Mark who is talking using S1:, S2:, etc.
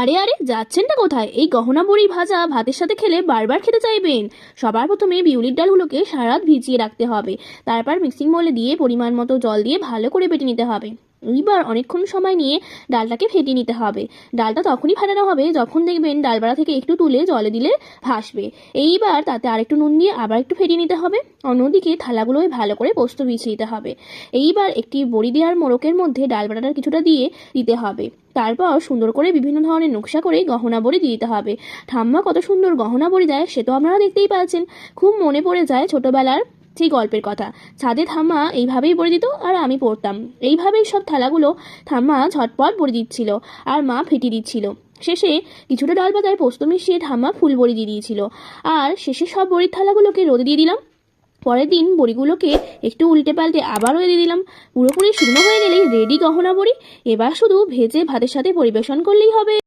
S1: আরে আরে, যাচ্ছেন না কোথায়? এই গহনা বড়ি ভাজা, ভাতের সাথে খেলে বারবার খেতে চাইবেন। সবার প্রথমে বিউলির ডালগুলোকে সারা ভিজিয়ে রাখতে হবে। তারপর মিক্সিং মোলে দিয়ে পরিমাণ মতো জল দিয়ে ভালো করে বেটে নিতে হবে। এইবার অনেকক্ষণ সময় নিয়ে ডালটাকে ফেটিয়ে নিতে হবে। ডালটা তখনই ফাটানো হবে যখন দেখবেন ডালবাড়া থেকে একটু তুলে জলে দিলে ভাসবে। এইবার তাতে আরেকটু নুন দিয়ে আবার একটু ফেটিয়ে নিতে হবে। অন্যদিকে থালাগুলোয় ভালো করে পোস্ত বিছিয়ে দিতে হবে। এইবার একটি বড়ি দেওয়ার মোড়কের মধ্যে ডালবাটাটার কিছুটা দিয়ে দিতে হবে। তারপর সুন্দর করে বিভিন্ন ধরনের নকশা করে গহনা বড়ি দিয়ে দিতে হবে। ঠাম্মা কত সুন্দর গহনা বড়ি দেয় সে তো আপনারা দেখতেই পাচ্ছেন। খুব মনে পড়ে যায় ছোটবেলার সেই গল্পের কথা। ছাদে থাম্মা এইভাবেই বড়ি দিত আর আমি পড়তাম। এইভাবেই সব থালাগুলো ঠাম্মা ঝটপট বড়ি দিচ্ছিল আর মা ফেটি দিচ্ছিল। শেষে কিছুটা ডাল পাতায় পোস্ত মিশিয়ে ঠাম্মা ফুল বড়ি দিয়ে দিয়েছিল। আর শেষে সব বড়ির থালাগুলোকে রোদে দিয়ে দিলাম। পরের দিন বড়িগুলোকে একটু উল্টে পাল্টে আবারও দিয়ে দিলাম। পুরোপুরি শুকনো হয়ে গেলেই রেডি গহনা বড়ি। এবার শুধু ভেজে ভাতের সাথে পরিবেশন করলেই হবে।